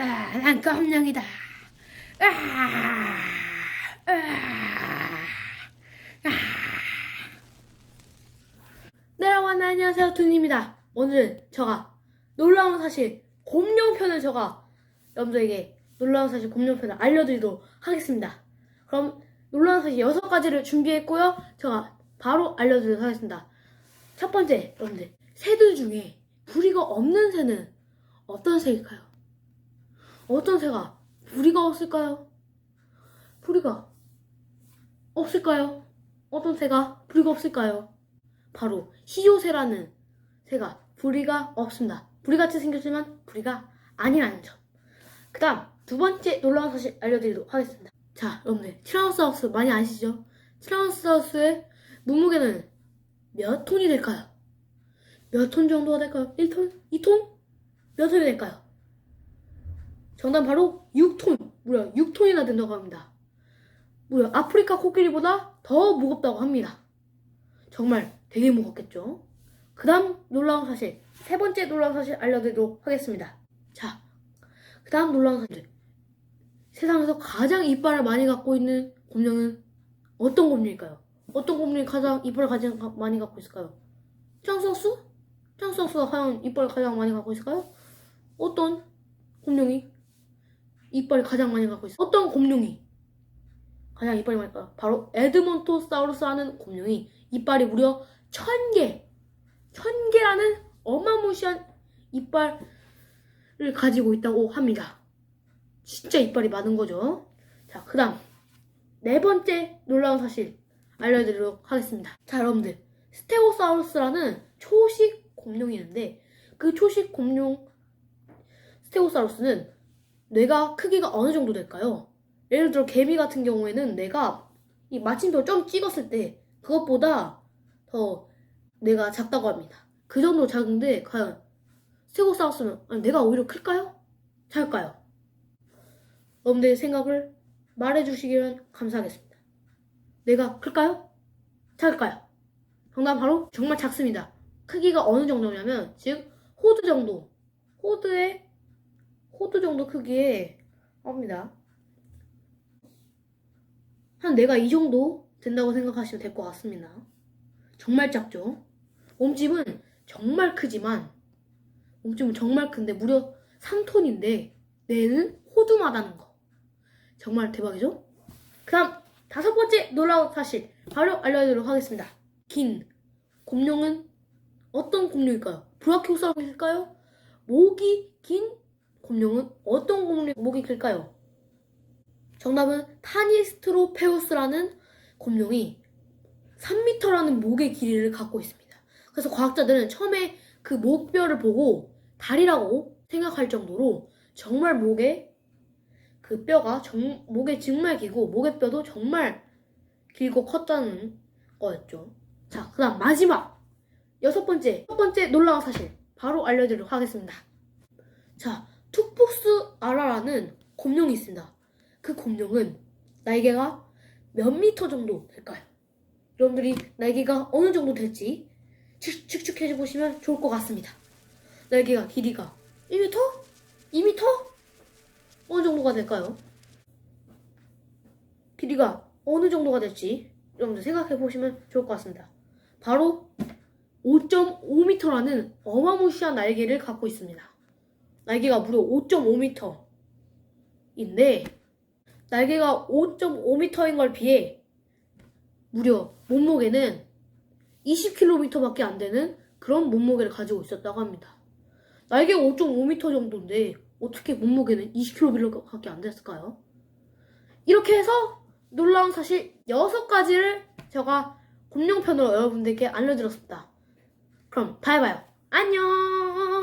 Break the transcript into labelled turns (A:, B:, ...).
A: 아, 난 껌냥이다. 아, 아, 아. 네, 여러분, 안녕하세요. 툰입니다. 오늘은 제가 놀라운 사실, 곰룡편을 제가 여러분들에게 놀라운 사실, 곰룡편을 알려드리도록 하겠습니다. 그럼 놀라운 사실 여섯 가지를 준비했고요. 제가 바로 알려드리도록 하겠습니다. 첫 번째, 여러분들, 새들 중에 부리가 없는 새는 어떤 새일까요? 어떤 새가 부리가 없을까요? 부리가 없을까요? 어떤 새가 부리가 없을까요? 바로 희요새라는 새가 부리가 없습니다. 부리같이 생겼지만 부리가 아니라는 점. 그 다음 두 번째 놀라운 사실 알려드리도록 하겠습니다. 자 여러분들 티라노사우루스 많이 아시죠? 티라노사우루스의 몸무게는 몇 톤이 될까요? 몇 톤 정도가 될까요? 1톤? 2톤? 몇 톤이 될까요? 정답 바로 6톤. 무려 6톤이나 된다고 합니다. 무려 아프리카 코끼리보다 더 무겁다고 합니다. 정말 되게 무겁겠죠? 그 다음 놀라운 사실, 세 번째 놀라운 사실 알려드리도록 하겠습니다. 자, 그 다음 놀라운 사실. 세상에서 가장 이빨을 많이 갖고 있는 곰룡은 어떤 곰룡일까요? 어떤 곰룡이 가장 이빨을 가장 가- 많이 갖고 있을까요? 짱성수? 짱성수가 과연 이빨을 가장 많이 갖고 있을까요? 어떤 곰룡이 이빨을 가장 많이 갖고 있어요? 어떤 곰룡이 가장 이빨이 많을까요? 바로 에드몬토사우루스라는 곰룡이 이빨이 무려 천 개, 천 개라는 어마무시한 이빨을 가지고 있다고 합니다. 진짜 이빨이 많은 거죠. 자, 그 다음 네 번째 놀라운 사실 알려드리도록 하겠습니다. 자, 여러분들 스테고사우루스라는 초식 곰룡이 있는데 그 초식 곰룡 스테고사우루스는 뇌가 크기가 어느 정도 될까요? 예를 들어 개미 같은 경우에는 뇌가 이 마침표를 좀 찍었을 때 그것보다 더 뇌가 작다고 합니다. 그 정도 작은데 과연 스테고사우루스는 아니, 뇌가 오히려 클까요? 작을까요? 여러분들의 생각을 말해주시기를 감사하겠습니다. 뇌가 클까요? 작을까요? 정답 바로 정말 작습니다. 크기가 어느 정도냐면 즉 호두 정도 호두의 호두 정도 크기에 합니다. 한 내가 이 정도 된다고 생각하시면 될 것 같습니다. 정말 작죠? 몸집은 정말 크지만 몸집은 정말 큰데 무려 3톤인데 뇌는 호두마다는 거. 정말 대박이죠? 그 다음 다섯 번째 놀라운 사실 바로 알려드리도록 하겠습니다. 긴 곰룡은 어떤 곰룡일까요? 브라키오사우루스일까요? 목이 긴 곰룡은 어떤 길까요? 정답은 타니스트로페우스라는 곰룡이 3m라는 목의 길이를 갖고 있습니다. 그래서 과학자들은 처음에 그 목뼈를 보고 다리라고 생각할 정도로 정말 목에 그 뼈가 정, 목에 정말 길고 목의 뼈도 정말 길고 컸다는 거였죠. 자, 그 다음 마지막 여섯 번째 첫 번째 놀라운 사실 바로 알려드리도록 하겠습니다. 자, 투폭스 아라라는 곰룡이 있습니다. 그 곰룡은 날개가 몇 미터 정도 될까요? 여러분들이 날개가 어느 정도 될지 축- 축축해 보시면 좋을 것 같습니다. 날개가 길이가 1m? 2m? 어느 정도가 될까요? 길이가 어느 정도가 될지 여러분들 생각해 보시면 좋을 것 같습니다. 바로 5.5m라는 어마무시한 날개를 갖고 있습니다. 날개가 무려 5.5m인데 날개가 5.5m인 걸 비해 무려 몸무게는 20kg밖에 안 되는 그런 몸무게를 가지고 있었다고 합니다. 날개가 5.5m 정도인데 어떻게 몸무게는 20kg밖에 안 됐을까요? 이렇게 해서 놀라운 사실 6가지를 제가 곰룡편으로 여러분들께 알려드렸습니다. 그럼 다음에 봐요. 안녕!